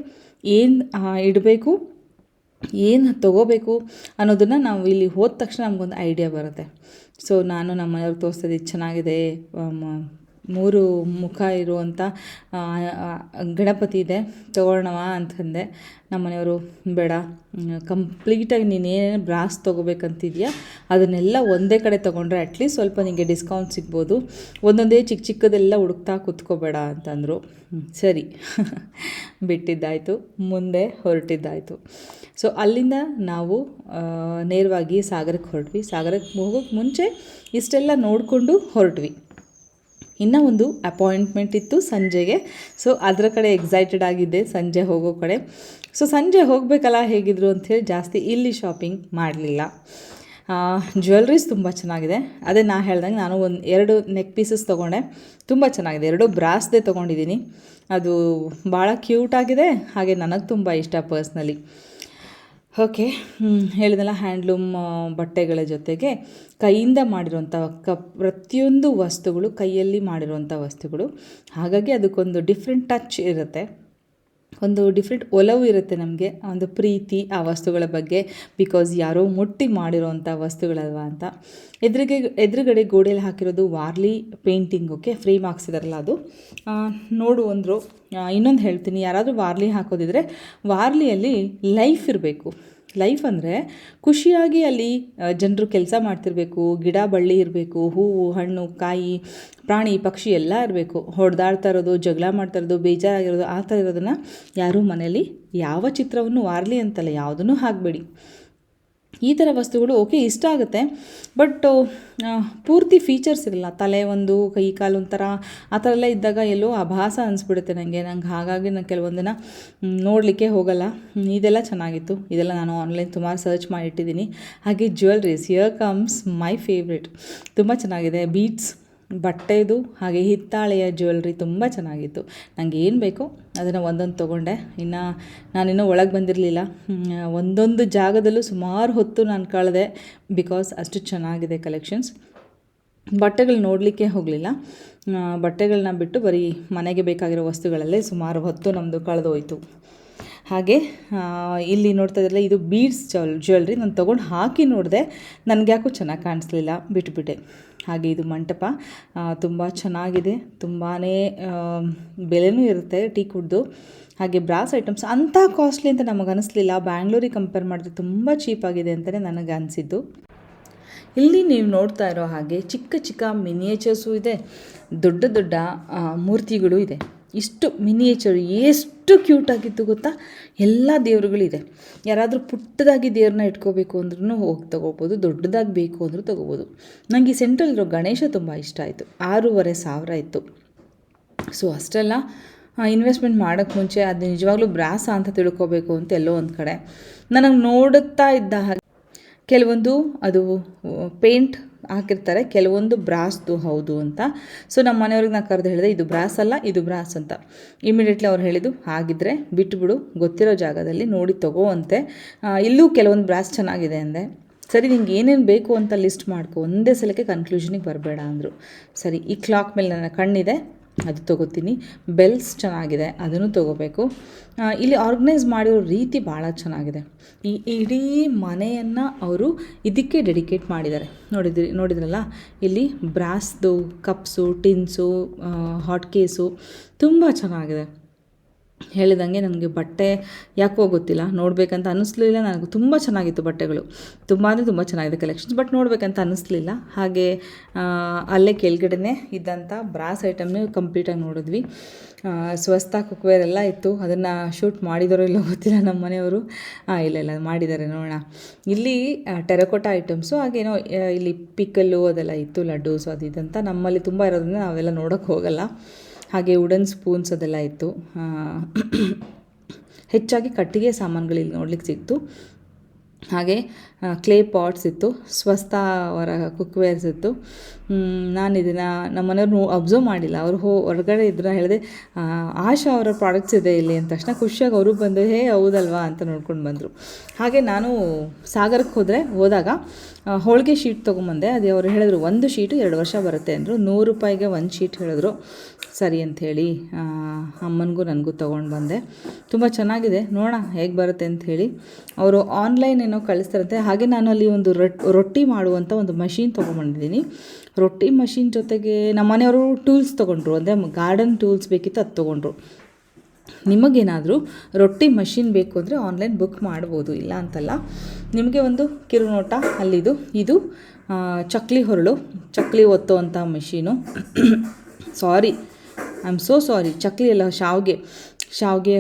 ಏನು ಇಡಬೇಕು ಏನು ತೊಗೋಬೇಕು ಅನ್ನೋದನ್ನು ನಾವು ಇಲ್ಲಿ ಹೋದ ತಕ್ಷಣ ನಮಗೊಂದು ಐಡಿಯಾ ಬರುತ್ತೆ. ಸೊ ನಾನು ನಮ್ಮ ಮನೆಯವ್ರಿಗೆ ತೋರಿಸ್ತಿದ್ದೆ ಇದು ಚೆನ್ನಾಗಿದೆ ಮೂರು ಮುಖ ಇರುವಂಥ ಗಣಪತಿ ಇದೆ. ತೊಗೊಳ್ಳೋಣವಾ ಅಂತಂದೆ ನಮ್ಮ ಮನೆಯವರು ಬೇಡ ಕಂಪ್ಲೀಟಾಗಿ ನೀನೇನೇನು ಬ್ರಾಸ್ ತೊಗೋಬೇಕಂತಿದೆಯಾ, ಅದನ್ನೆಲ್ಲ ಒಂದೇ ಕಡೆ ತೊಗೊಂಡ್ರೆ ಅಟ್ಲೀಸ್ಟ್ ಸ್ವಲ್ಪ ನಿಮಗೆ ಡಿಸ್ಕೌಂಟ್ ಸಿಗ್ಬೋದು. ಒಂದೊಂದೇ ಚಿಕ್ಕ ಚಿಕ್ಕದೆಲ್ಲ ಹುಡುಕ್ತಾ ಕೂತ್ಕೋಬೇಡ ಅಂತಂದರು ಸರಿ. ಬಿಟ್ಟಿದ್ದಾಯಿತು. ಮುಂದೆ ಹೊರಟಿದ್ದಾಯಿತು. ಸೊ ಅಲ್ಲಿಂದ ನಾವು ನೇರವಾಗಿ ಸಾಗರಕ್ಕೆ ಹೊರಟ್ವಿ. ಸಾಗರಕ್ಕೆ ಹೋಗೋಕ್ಕೆ ಮುಂಚೆ ಇಷ್ಟೆಲ್ಲ ನೋಡಿಕೊಂಡು ಹೊರಟ್ವಿ. ಇನ್ನೂ ಒಂದು ಅಪಾಯಿಂಟ್ಮೆಂಟ್ ಇತ್ತು ಸಂಜೆಗೆ. ಸೊ, ಅದರ ಕಡೆ ಎಕ್ಸೈಟೆಡ್ ಆಗಿದ್ದೆ ಸಂಜೆ ಹೋಗೋ ಕಡೆ. ಸೊ, ಸಂಜೆ ಹೋಗಬೇಕಲ್ಲ ಹೇಗಿದ್ರು ಅಂಥೇಳಿ ಜಾಸ್ತಿ ಇಲ್ಲಿ ಶಾಪಿಂಗ್ ಮಾಡಲಿಲ್ಲ. ಜ್ಯುವೆಲ್ರೀಸ್ ತುಂಬ ಚೆನ್ನಾಗಿದೆ. ಅದೇ ನಾ ಹೇಳ್ದಂಗೆ ನಾನು ಒಂದು ಎರಡು ನೆಕ್ ಪೀಸಸ್ ತೊಗೊಂಡೆ. ತುಂಬ ಚೆನ್ನಾಗಿದೆ. ಎರಡು ಬ್ರಾಸ್ದೇ ತೊಗೊಂಡಿದ್ದೀನಿ. ಅದು ಭಾಳ ಕ್ಯೂಟಾಗಿದೆ ಹಾಗೆ ನನಗೆ ತುಂಬ ಇಷ್ಟ ಪರ್ಸ್ನಲಿ ಓಕೆ. ಹೇಳಿದಲ್ಲ ಹ್ಯಾಂಡ್ಲೂಮ್ ಬಟ್ಟೆಗಳ ಜೊತೆಗೆ ಕೈಯಿಂದ ಮಾಡಿರುವಂಥ ಕ, ಪ್ರತಿಯೊಂದು ವಸ್ತುಗಳು ಕೈಯಲ್ಲಿ ಮಾಡಿರುವಂಥ ವಸ್ತುಗಳು. ಹಾಗಾಗಿ ಅದಕ್ಕೊಂದು ಡಿಫ್ರೆಂಟ್ ಟಚ್ ಇರುತ್ತೆ. ಒಂದು ಡಿಫ್ರೆಂಟ್ ಒಲವು ಇರುತ್ತೆ ನಮಗೆ ಒಂದು ಪ್ರೀತಿ ಆ ವಸ್ತುಗಳ ಬಗ್ಗೆ ಬಿಕಾಸ್ ಯಾರೋ ಮುಟ್ಟಿ ಮಾಡಿರೋವಂಥ ವಸ್ತುಗಳಲ್ವಾ ಅಂತ. ಎದುರಿಗೆ, ಎದುರುಗಡೆ ಗೋಡೆಯಲ್ಲಿ ಹಾಕಿರೋದು ವಾರ್ಲಿ ಪೇಂಟಿಂಗ್ ಓಕೆ ಫ್ರೇಮ್ ಹಾಕ್ಸಿದಾರಲ್ಲ ಅದು. ನೋಡು ಅಂದರು ಇನ್ನೊಂದು ಹೇಳ್ತೀನಿ. ಯಾರಾದರೂ ವಾರ್ಲಿ ಹಾಕೋದಿದ್ರೆ ವಾರ್ಲಿಯಲ್ಲಿ ಲೈಫ್ ಇರಬೇಕು. ಲೈಫ್ ಅಂದರೆ ಖುಷಿಯಾಗಿ ಅಲ್ಲಿ ಜನರು ಕೆಲಸ ಮಾಡ್ತಿರ್ಬೇಕು, ಗಿಡ, ಬಳ್ಳಿ ಇರಬೇಕು, ಹೂವು, ಹಣ್ಣು, ಕಾಯಿ, ಪ್ರಾಣಿ, ಪಕ್ಷಿ ಎಲ್ಲ ಇರಬೇಕು. ಹೊಡೆದಾಡ್ತಾ ಇರೋದು, ಜಗಳ ಮಾಡ್ತಾ ಇರೋದು, ಬೇಜಾರಾಗಿರೋದು, ಆ ಥರ ಇರೋದನ್ನು ಯಾರೂ ಮನೇಲಿ ಯಾವ ಚಿತ್ರವನ್ನು ವಾರಲಿ ಅಂತಲ್ಲ, ಯಾವುದನ್ನು ಹಾಕಬೇಡಿ. ಈ ಥರ ವಸ್ತುಗಳು ಓಕೆ, ಇಷ್ಟ ಆಗುತ್ತೆ. ಬಟ್ ಪೂರ್ತಿ ಫೀಚರ್ಸ್ ಇರಲ್ಲ. ತಲೆ ಒಂದು, ಕೈ ಕಾಲು ಒಂಥರ, ಆ ಥರ ಎಲ್ಲ ಇದ್ದಾಗ ಎಲ್ಲೋ ಅಭಾಸ ಅನಿಸ್ಬಿಡುತ್ತೆ ನನಗೆ ನಂಗೆ ಹಾಗಾಗಿ ನಾನು ಕೆಲವೊಂದನ್ನು ನೋಡಲಿಕ್ಕೆ ಹೋಗಲ್ಲ. ಇದೆಲ್ಲ ಚೆನ್ನಾಗಿತ್ತು. ಇದೆಲ್ಲ ನಾನು ಆನ್ಲೈನ್ ಸುಮಾರು ಸರ್ಚ್ ಮಾಡಿಟ್ಟಿದ್ದೀನಿ. ಹಾಗೆ jewelleries here comes my favourite ತುಂಬ ಚೆನ್ನಾಗಿದೆ. ಬೀಟ್ಸ್ ಬಟ್ಟೆದು ಹಾಗೆ ಹಿತ್ತಾಳೆಯ ಜ್ಯುವೆಲ್ರಿ ತುಂಬ ಚೆನ್ನಾಗಿತ್ತು. ನನಗೆ ಏನು ಬೇಕೋ ಅದನ್ನು ಒಂದೊಂದು ತೊಗೊಂಡೆ. ಇನ್ನು ನಾನಿನ್ನೂ ಒಳಗೆ ಬಂದಿರಲಿಲ್ಲ. ಒಂದೊಂದು ಜಾಗದಲ್ಲೂ ಸುಮಾರು ಹೊತ್ತು ನಾನು ಕಳೆದೆ ಬಿಕಾಸ್ ಅಷ್ಟು ಚೆನ್ನಾಗಿದೆ ಕಲೆಕ್ಷನ್ಸ್. ಬಟ್ಟೆಗಳು ನೋಡಲಿಕ್ಕೆ ಹೋಗಲಿಲ್ಲ. ಬಟ್ಟೆಗಳನ್ನ ಬಿಟ್ಟು ಬರೀ ಮನೆಗೆ ಬೇಕಾಗಿರೋ ವಸ್ತುಗಳಲ್ಲೇ ಸುಮಾರು ಹೊತ್ತು ನಮ್ಮದು ಕಳೆದೋಯ್ತು. ಹಾಗೆ ಇಲ್ಲಿ ನೋಡ್ತಾ ಇದ್ರಲ್ಲ, ಇದು ಬೀಡ್ಸ್ ಜ್ಯುವೆಲ್ ಜ್ಯುವೆಲ್ರಿ ನಾನು ತೊಗೊಂಡು ಹಾಕಿ ನೋಡಿದೆ, ನನಗೆ ಯಾಕೋ ಚೆನ್ನಾಗಿ ಕಾಣಿಸ್ಲಿಲ್ಲ, ಬಿಟ್ಬಿಟ್ಟೆ. ಹಾಗೆ ಇದು ಮಂಟಪ ತುಂಬ ಚೆನ್ನಾಗಿದೆ ತುಂಬಾ ಬೆಲೆನೂ ಇರುತ್ತೆ ಟೀ ಕುಡ್ದು. ಹಾಗೆ ಬ್ರಾಸ್ ಐಟಮ್ಸ್ ಅಂಥ ಕಾಸ್ಟ್ಲಿ ಅಂತ ನಮಗೆ ಅನಿಸ್ಲಿಲ್ಲ, ಬ್ಯಾಂಗ್ಳೂರಿಗೆ ಕಂಪೇರ್ ಮಾಡಿದ್ರೆ ತುಂಬ ಚೀಪಾಗಿದೆ ಅಂತಲೇ ನನಗೆ ಅನಿಸಿದ್ದು. ಇಲ್ಲಿ ನೀವು ನೋಡ್ತಾ ಇರೋ ಹಾಗೆ ಚಿಕ್ಕ ಚಿಕ್ಕ ಮಿನಿಯೇಚರ್ಸು ಇದೆ, ದೊಡ್ಡ ದೊಡ್ಡ ಮೂರ್ತಿಗಳು ಇದೆ. ಇಷ್ಟು ಮಿನಿಯೇಚರ್, ಎಷ್ಟು ಕ್ಯೂಟಾಗಿತ್ತು ಗೊತ್ತಾ? ಎಲ್ಲ ದೇವರುಗಳಿದೆ. ಯಾರಾದರೂ ಪುಟ್ಟದಾಗಿ ದೇವ್ರನ್ನ ಇಟ್ಕೋಬೇಕು ಅಂದ್ರೂ ಹೋಗಿ ತೊಗೋಬೋದು, ದೊಡ್ಡದಾಗಿ ಬೇಕು ಅಂದರೂ ತೊಗೋಬೋದು. ನನಗೆ ಈ ಸೆಂಟ್ರಲ್ಲಿರೋ ಗಣೇಶ ತುಂಬ ಇಷ್ಟ ಆಯಿತು. ಆರೂವರೆ ಸಾವಿರ ಇತ್ತು ಸೊ ಅಷ್ಟೆಲ್ಲ ಇನ್ವೆಸ್ಟ್ಮೆಂಟ್ ಮಾಡೋಕ್ಕೆ ಮುಂಚೆ ಅದು ನಿಜವಾಗ್ಲೂ ಬ್ರಾಸ ಅಂತ ತಿಳ್ಕೊಬೇಕು ಅಂತ ಎಲ್ಲೋ ಒಂದು ಕಡೆ. ನನಗೆ ನೋಡುತ್ತಾ ಇದ್ದ ಹಾಗೆ, ಕೆಲವೊಂದು ಅದು ಪೇಂಟ್ ಹಾಕಿರ್ತಾರೆ. ಕೆಲವೊಂದು ಬ್ರಾಸ್ದು ಹೌದು ಅಂತ. ಸೊ ನಮ್ಮ ಮನೆಯವ್ರಿಗೆ ನಾನು ಕರೆದು ಹೇಳಿದೆ, ಇದು ಬ್ರಾಸ್ ಅಲ್ಲ, ಇದು ಬ್ರಾಸ್ ಅಂತ. ಇಮಿಡಿಯೇಟ್ಲಿ ಅವ್ರು ಹೇಳಿದ್ದು, ಹಾಗಿದ್ರೆ ಬಿಟ್ಬಿಡು, ಗೊತ್ತಿರೋ ಜಾಗದಲ್ಲಿ ನೋಡಿ ತಗೋ ಅಂತೆ. ಇಲ್ಲೂ ಕೆಲವೊಂದು ಬ್ರಾಸ್ ಚೆನ್ನಾಗಿದೆ ಅಂದೆ. ಸರಿ, ನಿಂಗೆ ಏನೇನು ಬೇಕು ಅಂತ ಲಿಸ್ಟ್ ಮಾಡ್ಕೊ, ಒಂದೇ ಸಲಕ್ಕೆ ಕನ್ಕ್ಲೂಷನಿಗೆ ಬರಬೇಡ ಅಂದರು. ಸರಿ, ಈ ಕ್ಲಾಕ್ ಮೇಲೆ ನನ್ನ ಕಣ್ಣಿದೆ. ಅದು ತೊಗೋತೀನಿ. ಬೆಲ್ಸ್ ಚೆನ್ನಾಗಿದೆ, ಅದನ್ನು ತೊಗೋಬೇಕು. ಇಲ್ಲಿ ಆರ್ಗನೈಸ್ ಮಾಡಿರೋ ರೀತಿ ಭಾಳ ಚೆನ್ನಾಗಿದೆ. ಈ ಇಡೀ ಮನೆಯನ್ನು ಅವರು ಇದಕ್ಕೆ ಡೆಡಿಕೇಟ್ ಮಾಡಿದ್ದಾರೆ. ನೋಡಿದ್ರಿ, ನೋಡಿದ್ರಲ್ಲ? ಇಲ್ಲಿ ಬ್ರಾಸ್ದು ಕಪ್ಸು ಟಿನ್ಸು ಹಾಟ್ ಕೇಸು ತುಂಬ ಚೆನ್ನಾಗಿದೆ. ಹೇಳಿದಂಗೆ ನನಗೆ ಬಟ್ಟೆ ಯಾಕೋ ಗೊತ್ತಿಲ್ಲ. ನೋಡಬೇಕಂತ ಅನ್ನಿಸ್ಲಿಲ್ಲ. ನನಗೆ ತುಂಬ ಚೆನ್ನಾಗಿತ್ತು ಬಟ್ಟೆಗಳು. ತುಂಬ ಅಂದರೆ ತುಂಬ ಚೆನ್ನಾಗಿದೆ ಕಲೆಕ್ಷನ್ಸ್ ಬಟ್ ನೋಡಬೇಕಂತ ಅನ್ನಿಸ್ಲಿಲ್ಲ. ಹಾಗೆ ಅಲ್ಲೇ ಕೆಳಗಡೆನೇ ಇದ್ದಂಥ ಬ್ರಾಸ್ ಐಟಮ್ನೇ ಕಂಪ್ಲೀಟಾಗಿ ನೋಡಿದ್ವಿ. ಸ್ವಸ್ಥ ಕುಕ್ವೇರ್ ಎಲ್ಲ ಇತ್ತು. ಅದನ್ನು ಶೂಟ್ ಮಾಡಿದಾರೋ ಇಲ್ಲೋ ಗೊತ್ತಿಲ್ಲ ನಮ್ಮ ಮನೆಯವರು. ಹಾಂ ಇಲ್ಲ ಇಲ್ಲ, ಮಾಡಿದ್ದಾರೆ, ನೋಡೋಣ. ಇಲ್ಲಿ ಟೆರಕೋಟ ಐಟಮ್ಸು ಹಾಗೇನೋ ಇಲ್ಲಿ ಪಿಕ್ಕಲ್ಲು ಅದೆಲ್ಲ ಇತ್ತು ಲಡ್ಡೂಸು ಅದು ಇದಂತ ನಮ್ಮಲ್ಲಿ ತುಂಬ ಇರೋದ್ರಿಂದ ನಾವೆಲ್ಲ ನೋಡೋಕ್ಕೆ ಹೋಗಲ್ಲ. ಹಾಗೆ ವುಡನ್ ಸ್ಪೂನ್ಸ್ ಅದೆಲ್ಲ ಇತ್ತು. ಹೆಚ್ಚಾಗಿ ಕಟ್ಟಿಗೆ ಸಾಮಾನುಗಳು ಇಲ್ಲಿ ನೋಡ್ಲಿಕ್ಕೆ ಸಿಕ್ತು. ಹಾಗೆ ಕ್ಲೇ ಪಾಟ್ಸ್ ಇತ್ತು, ಸ್ವಸ್ಥ ಅವರ ಕುಕ್ವೇರ್ಸ್ ಇತ್ತು. ನಾನು ಇದನ್ನು ನಮ್ಮ ಮನೆಯವ್ರು ಅಬ್ಸರ್ವ್ ಮಾಡಿಲ್ಲ. ಅವರು ಹೋ, ಹೊರಗಡೆ ಇದ್ರ ಹೇಳಿದೆ ಆಶಾ ಅವರ ಪ್ರಾಡಕ್ಟ್ಸ್ ಇದೆ ಇಲ್ಲಿ ಅಂದ ತಕ್ಷಣ ಖುಷಿಯಾಗಿ ಅವರು ಬಂದು, ಹೇ, ಹೌದಲ್ವಾ? ಅಂತ ನೋಡ್ಕೊಂಡು ಬಂದರು. ಹಾಗೆ ನಾನು ಸಾಗರಕ್ಕೆ ಹೋದರೆ ಹೋದಾಗ ಹೋಳಿಗೆ ಶೀಟ್ ತೊಗೊಂಬಂದೆ. ಅದು ಅವರು ಹೇಳಿದ್ರು, ಒಂದು ಶೀಟು ಎರಡು ವರ್ಷ ಬರುತ್ತೆ ಅಂದರು. ನೂರು ರೂಪಾಯಿಗೆ ಒಂದು ಶೀಟ್ ಹೇಳಿದ್ರು. ಸರಿ ಅಂಥೇಳಿ ಅಮ್ಮನಿಗೂ ನನಗೂ ತೊಗೊಂಡು ಬಂದೆ. ತುಂಬ ಚೆನ್ನಾಗಿದೆ. ನೋಡೋಣ ಹೇಗೆ ಬರುತ್ತೆ ಅಂಥೇಳಿ ಅವರು ಆನ್ಲೈನ್ ಏನೋ ಕಳಿಸ್ತಾರಂತೆ. ಹಾಗೆ ನಾನು ಅಲ್ಲಿ ಒಂದು ರೊಟ್ ರೊಟ್ಟಿ ಮಾಡುವಂಥ ಒಂದು ಮಷೀನ್ ತೊಗೊಂಬಂದಿದ್ದೀನಿ. ರೊಟ್ಟಿ ಮಷೀನ್ ಜೊತೆಗೆ ನಮ್ಮ ಮನೆಯವರು ಟೂಲ್ಸ್ ತೊಗೊಂಡ್ರು. ಅಂದರೆ ಗಾರ್ಡನ್ ಟೂಲ್ಸ್ ಬೇಕಿತ್ತು ಅದು ತೊಗೊಂಡ್ರು. ನಿಮಗೇನಾದರೂ ರೊಟ್ಟಿ ಮಷೀನ್ ಬೇಕು ಅಂದರೆ ಆನ್ಲೈನ್ ಬುಕ್ ಮಾಡ್ಬೋದು, ಇಲ್ಲ ಅಂತಲ್ಲ. ನಿಮಗೆ ಒಂದು ಕಿರುನೋಟ ಅಲ್ಲಿದು. ಇದು ಚಕ್ಲಿ ಹೊರಳು, chakli ಒತ್ತುವಂಥ machine. Sorry I am so sorry chakli ಎಲ್ಲ ಶಾವ್ಗೆ ಶಾವ್ಗೆ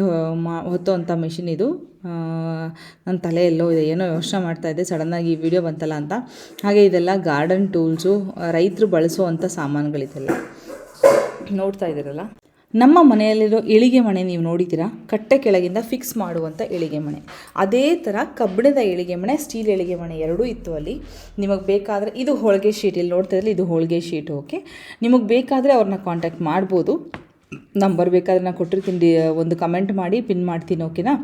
ಮಾ ಹೊತ್ತುವಂಥ ಮೆಷಿನ್ ಇದು. ನನ್ನ ತಲೆ ಎಲ್ಲೋ ಇದೆ, ಏನೋ ಯೋಚನೆ ಮಾಡ್ತಾ ಇದೆ ಸಡನ್ನಾಗಿ ಈ ವಿಡಿಯೋ ಬಂತಲ್ಲ ಅಂತ. ಹಾಗೆ ಇದೆಲ್ಲ ಗಾರ್ಡನ್ ಟೂಲ್ಸು ರೈತರು ಬಳಸುವಂಥ ಸಾಮಾನುಗಳಿದೆಲ್ಲ. ನೋಡ್ತಾ ಇದ್ದೀರಲ್ಲ? ನಮ್ಮ ಮನೆಯಲ್ಲಿರೋ ಇಳಿಗೆ ಮಣೆ ನೀವು ನೋಡಿದ್ದೀರಾ? ಕಟ್ಟೆ ಕೆಳಗಿಂದ ಫಿಕ್ಸ್ ಮಾಡುವಂಥ ಇಳಿಗೆ ಮಣೆ. ಅದೇ ಥರ ಕಬ್ಬಿಣದ ಇಳಿಗೆ ಮಣೆ ಸ್ಟೀಲ್ ಇಳಿಗೆ ಮಣೆ ಎರಡೂ ಇತ್ತು ಅಲ್ಲಿ. ನಿಮಗೆ ಬೇಕಾದರೆ, ಇದು ಹೋಳಿಗೆ ಶೀಟ್ ಇಲ್ಲಿ ನೋಡ್ತಾ ಇದು ಹೋಳಿಗೆ ಶೀಟ್ ಓಕೆ ನಿಮಗೆ ಬೇಕಾದರೆ ಅವ್ರನ್ನ ಕಾಂಟ್ಯಾಕ್ಟ್ ಮಾಡ್ಬೋದು. ನಂಬರ್ ಬೇಕಾದರೆ ನಾನು ಕೊಟ್ಟಿರ್ತೀನಿ ಒಂದು ಕಮೆಂಟ್ ಮಾಡಿ ಪಿನ್ ಮಾಡ್ತೀನಿ ಓಕೆನಾ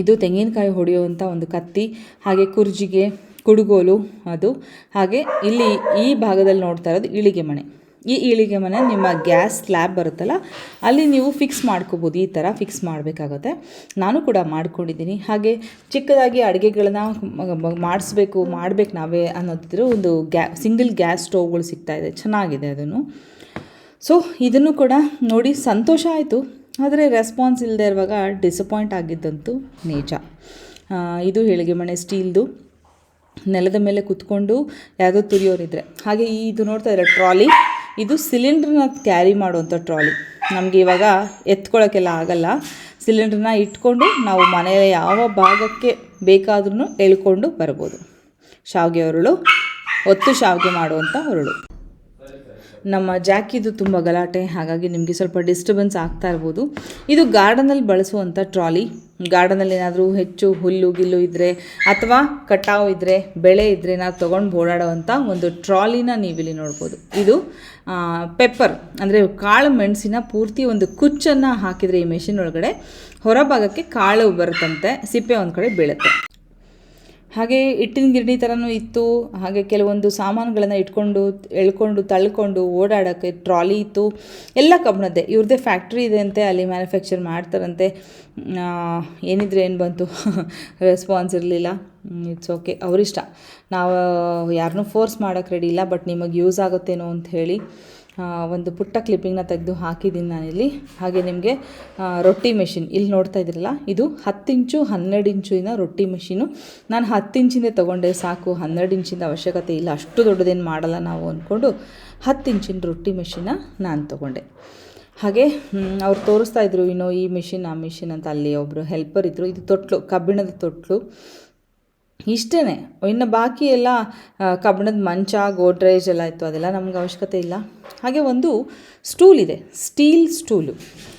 ಇದು ತೆಂಗಿನಕಾಯಿ ಹೊಡೆಯುವಂಥ ಒಂದು ಕತ್ತಿ, ಹಾಗೆ ಕುರ್ಜಿಗೆ ಕುಡುಗೋಲು ಅದು. ಹಾಗೆ ಇಲ್ಲಿ ಈ ಭಾಗದಲ್ಲಿ ನೋಡ್ತಾ ಇರೋದು ಇಳಿಗೆ ಮಣೆ. ಈ ಈಳಿಗೆ ಮನೆ ನಿಮ್ಮ ಗ್ಯಾಸ್ ಸ್ಲ್ಯಾಬ್ ಬರುತ್ತಲ್ಲ, ಅಲ್ಲಿ ನೀವು ಫಿಕ್ಸ್ ಮಾಡ್ಕೋಬೋದು, ಈ ಥರ ಫಿಕ್ಸ್ ಮಾಡಬೇಕಾಗುತ್ತೆ. ನಾನು ಕೂಡ ಮಾಡ್ಕೊಂಡಿದ್ದೀನಿ. ಹಾಗೆ ಚಿಕ್ಕದಾಗಿ ಅಡುಗೆಗಳನ್ನ ಮಾಡಿಸ್ಬೇಕು, ಮಾಡಬೇಕು ನಾವೇ ಅನ್ನೋದಿದ್ರೆ ಒಂದು ಗ್ಯಾ ಸಿಂಗಲ್ ಗ್ಯಾಸ್ ಸ್ಟೋವ್ಗಳು ಸಿಗ್ತಾ ಇದೆ. ಚೆನ್ನಾಗಿದೆ ಅದನ್ನು. ಸೊ ಇದನ್ನು ಕೂಡ ನೋಡಿ ಸಂತೋಷ ಆಯಿತು. ಆದರೆ ರೆಸ್ಪಾನ್ಸ್ ಇಲ್ಲದೆ ಇರುವಾಗ ಡಿಸಪಾಯಿಂಟ್ ಆಗಿದ್ದಂತೂ ನಿಜ. ಇದು ಹೇಳಿಗೆ ಮನೆ ಸ್ಟೀಲ್ದು ನೆಲದ ಮೇಲೆ ಕುತ್ಕೊಂಡು ಯಾವುದೋ ತುರಿಯೋರಿದ್ರೆ. ಹಾಗೆ ಇದು ನೋಡ್ತಾ ಇದ್ದಾರೆ ಟ್ರಾಲಿ ಇದು ಸಿಲಿಂಡ್ರನ್ನ ಕ್ಯಾರಿ ಮಾಡುವಂಥ ಟ್ರಾಲಿ. ನಮಗೆ ಇವಾಗ ಎತ್ಕೊಳ್ಳೋಕ್ಕೆಲ್ಲ ಆಗಲ್ಲ. ಸಿಲಿಂಡ್ರನ್ನ ಇಟ್ಕೊಂಡು ನಾವು ಮನೆಯ ಯಾವ ಭಾಗಕ್ಕೆ ಬೇಕಾದ್ರೂ ಎಳ್ಕೊಂಡು ಬರ್ಬೋದು. ಶಾವಿಗೆ ಹೊರಳು ಒತ್ತು ಶಾವಿಗೆ ಮಾಡುವಂಥ ಹೊರಳು ನಮ್ಮ ಜಾಕಿದು ತುಂಬ ಗಲಾಟೆ, ಹಾಗಾಗಿ ನಿಮಗೆ ಸ್ವಲ್ಪ ಡಿಸ್ಟರ್ಬೆನ್ಸ್ ಆಗ್ತಾ ಇರ್ಬೋದು. ಇದು ಗಾರ್ಡನಲ್ಲಿ ಬಳಸುವಂಥ ಟ್ರಾಲಿ. ಗಾರ್ಡನಲ್ಲಿ ಏನಾದರೂ ಹೆಚ್ಚು ಹುಲ್ಲು ಗಿಲ್ಲು ಇದ್ದರೆ ಅಥವಾ ಕಟಾವು ಇದ್ದರೆ ಬೆಳೆ ಇದ್ದರೆ ನಾವು ತೊಗೊಂಡು ಓಡಾಡುವಂಥ ಒಂದು ಟ್ರಾಲಿನ ನೀವಿಲ್ಲಿ ನೋಡ್ಬೋದು. ಇದು ಪೆಪ್ಪರ್, ಅಂದರೆ ಕಾಳು ಮೆಣಸಿನ ಪೂರ್ತಿ ಒಂದು ಕುಚ್ಚನ್ನು ಹಾಕಿದರೆ ಈ ಮೆಷಿನ್ ಒಳಗಡೆ ಹೊರಭಾಗಕ್ಕೆ ಕಾಳು ಬರುತ್ತಂತೆ, ಸಿಪ್ಪೆ ಒಂದು ಕಡೆ ಬೀಳುತ್ತೆ. ಹಾಗೆ ಹಿಟ್ಟಿನ ಗಿರಣಿ ಥರನೂ ಇತ್ತು. ಹಾಗೆ ಕೆಲವೊಂದು ಸಾಮಾನುಗಳನ್ನು ಇಟ್ಕೊಂಡು, ಎಳ್ಕೊಂಡು, ತಳ್ಕೊಂಡು ಓಡಾಡೋಕ್ಕೆ ಟ್ರಾಲಿ ಇತ್ತು. ಎಲ್ಲ ಕಬ್ಬಣದ್ದೇ ಇವ್ರದ್ದೇ ಫ್ಯಾಕ್ಟ್ರಿ ಇದೆ ಅಂತೆ, ಅಲ್ಲಿ ಮ್ಯಾನುಫ್ಯಾಕ್ಚರ್ ಮಾಡ್ತಾರಂತೆ. ಏನಿದ್ರೆ ಏನು ಬಂತು? ರೆಸ್ಪಾನ್ಸ್ ಇರಲಿಲ್ಲ. ಇಟ್ಸ್ ಓಕೆ ಅವರಿಷ್ಟ. ನಾವು ಯಾರನ್ನೂ ಫೋರ್ಸ್ ಮಾಡೋಕ್ಕೆ ರೆಡಿ ಇಲ್ಲ ಬಟ್ ನಿಮಗೆ ಯೂಸ್ ಆಗುತ್ತೇನೋ ಅಂತ ಹೇಳಿ. ಒಂದು ಪುಟ್ಟ ಕ್ಲಿಪ್ಪಿಂಗ್ನ ತೆಗೆದು ಹಾಕಿದ್ದೀನಿ ನಾನಿಲ್ಲಿ. ಹಾಗೆ ನಿಮಗೆ ರೊಟ್ಟಿ ಮೆಷಿನ್ ಇಲ್ಲಿ ನೋಡ್ತಾ ಇದ್ರಲ್ಲ, ಇದು ಹತ್ತು ಇಂಚು ಹನ್ನೆರಡು ಇಂಚಿನ ರೊಟ್ಟಿ ಮೆಷಿನು ನಾನು ಹತ್ತು ಇಂಚಿಂದ ತೊಗೊಂಡೆ, ಸಾಕು. ಹನ್ನೆರಡು ಇಂಚಿಂದ ಅವಶ್ಯಕತೆ ಇಲ್ಲ. ಅಷ್ಟು ದೊಡ್ಡದೇನು ಮಾಡಲ್ಲ ನಾವು ಅಂದ್ಕೊಂಡು ಹತ್ತು ಇಂಚಿನ ರೊಟ್ಟಿ ಮೆಷಿನ ನಾನು ತೊಗೊಂಡೆ. ಹಾಗೆ ಅವ್ರು ತೋರಿಸ್ತಾ ಇದ್ರು, ಇನ್ನು ಈ ಮಿಷಿನ್ ಆ ಮಿಷಿನ್ ಅಂತ ಅಲ್ಲಿ ಒಬ್ಬರು ಹೆಲ್ಪರ್ ಇದ್ದರು ಇದು ತೊಟ್ಲು, ಕಬ್ಬಿಣದ ತೊಟ್ಲು. ಇಷ್ಟೇ ಇನ್ನು ಬಾಕಿ ಎಲ್ಲ ಕಬ್ಬಿಣದ ಮಂಚ, ಗೋಡ್ರೇಜ್ ಎಲ್ಲ ಇತ್ತು, ಅದೆಲ್ಲ ನಮ್ಗೆ ಅವಶ್ಯಕತೆ ಇಲ್ಲ. ಹಾಗೆ ಒಂದು ಸ್ಟೂಲ್ ಇದೆ, ಸ್ಟೀಲ್ ಸ್ಟೂಲು.